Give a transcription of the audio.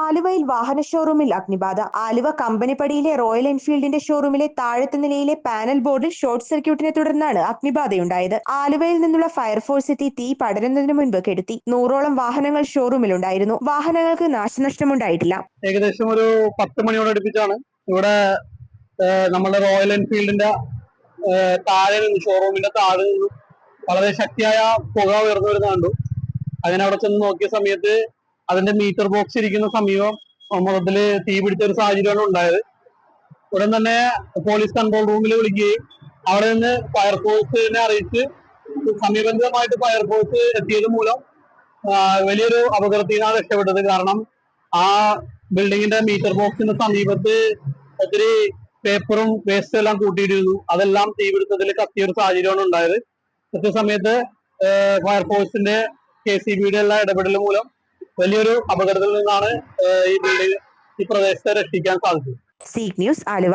ആലുവയിൽ വാഹന ഷോറൂമിൽ അഗ്നിബാധ. ആലുവ കമ്പനിപ്പടിയിലെ റോയൽ എൻഫീൽഡിന്റെ ഷോറൂമിലെ താഴത്തെ നിലയിലെ പാനൽ ബോർഡിൽ ഷോർട്ട് സർക്യൂട്ടിനെ തുടർന്നാണ് അഗ്നിബാധയുണ്ടായത്. ആലുവയിൽ നിന്നുള്ള ഫയർഫോഴ്സ് എത്തി തീ പടരുന്നതിന് മുൻപ് കെടുത്തി. നൂറോളം വാഹനങ്ങൾ ഷോറൂമിലുണ്ടായിരുന്നു വാഹനങ്ങൾക്ക് നാശനഷ്ടമുണ്ടായിട്ടില്ല. ഏകദേശം ഒരു പത്ത് മണിയോട് അടുപ്പിച്ചാണ് ഇവിടെ നമ്മുടെ റോയൽ എൻഫീൽഡിന്റെ താഴെ ഷോറൂമിന്റെ താഴെ വളരെ ശക്തിയായ പുക ഉയർന്നു വരുന്ന കണ്ടു. അങ്ങനെ അവിടെ ചെന്ന് നോക്കിയ സമയത്ത് അതിന്റെ മീറ്റർ ബോക്സ് ഇരിക്കുന്ന സമീപം മൊത്തത്തിൽ തീ പിടിച്ച ഒരു സാഹചര്യമാണ് ഉണ്ടായത്. ഉടൻ തന്നെ പോലീസ് കൺട്രോൾ റൂമിൽ വിളിക്കുകയും അവിടെ നിന്ന് ഫയർഫോഴ്സിനെ അറിയിച്ച് സമീപസ്ഥമായിട്ട് ഫയർഫോഴ്സ് എത്തിയത് മൂലം വലിയൊരു അപകടത്തിൽ നിന്നാണ് രക്ഷപ്പെട്ടത്. കാരണം ആ ബിൽഡിങ്ങിന്റെ മീറ്റർ ബോക്സിന്റെ സമീപത്ത് ഒത്തിരി പേപ്പറും വേസ്റ്റും എല്ലാം കൂട്ടിയിട്ടിരുന്നു. അതെല്ലാം തീപിടുത്തത്തിൽ കത്തിയ ഒരു സാഹചര്യമാണ് ഉണ്ടായത്. കൃത്യസമയത്ത് ഫയർഫോഴ്സിന്റെ കെ സി ബിയുടെ എല്ലാ ഇടപെടൽ മൂലം വലിയൊരു അപകടത്തിൽ നിന്നാണ് ഈ ബിൽഡിംഗ് ഈ പ്രദേശത്തെ രക്ഷിക്കാൻ സാധിച്ചത്. സീക് ന്യൂസ് ആലുവ.